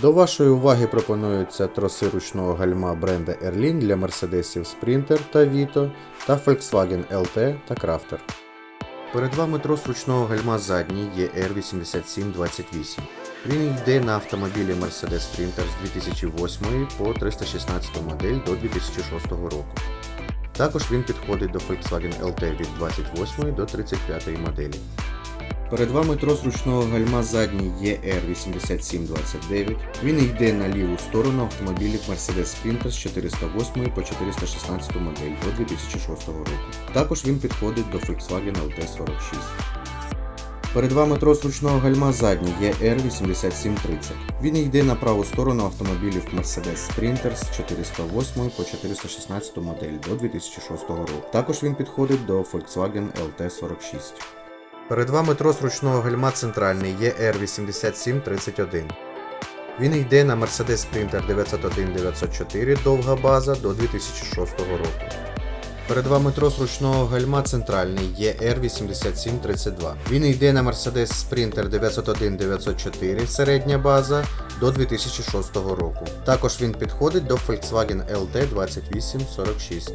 До вашої уваги пропонуються троси ручного гальма бренда Erlin для Mercedes Sprinter та Vito та Volkswagen LT та Crafter. Перед вами трос ручного гальма задній ER8728. Він йде на автомобілі Mercedes Sprinter з 2008 по 316 модель до 2006 року. Також він підходить до Volkswagen LT від 28 до 35 моделі. Перед вами трос ручного гальма задній ER8729. Він йде на ліву сторону автомобілів Mercedes Sprinter з 408 по 416 модель до 2006 року. Також він підходить до Volkswagen LT46. Перед вами трос ручного гальма задній ER8730. Він йде на праву сторону автомобілів Mercedes Sprinter з 408 по 416 модель до 2006 року. Також він підходить до Volkswagen LT46. Перед вами трос ручного гальма центральний ER8731. Він йде на Mercedes Sprinter 901-904 довга база до 2006 року. Перед вами трос ручного гальма центральний ER8732. Він йде на Mercedes Sprinter 901-904 середня база до 2006 року. Також він підходить до Volkswagen LT2846.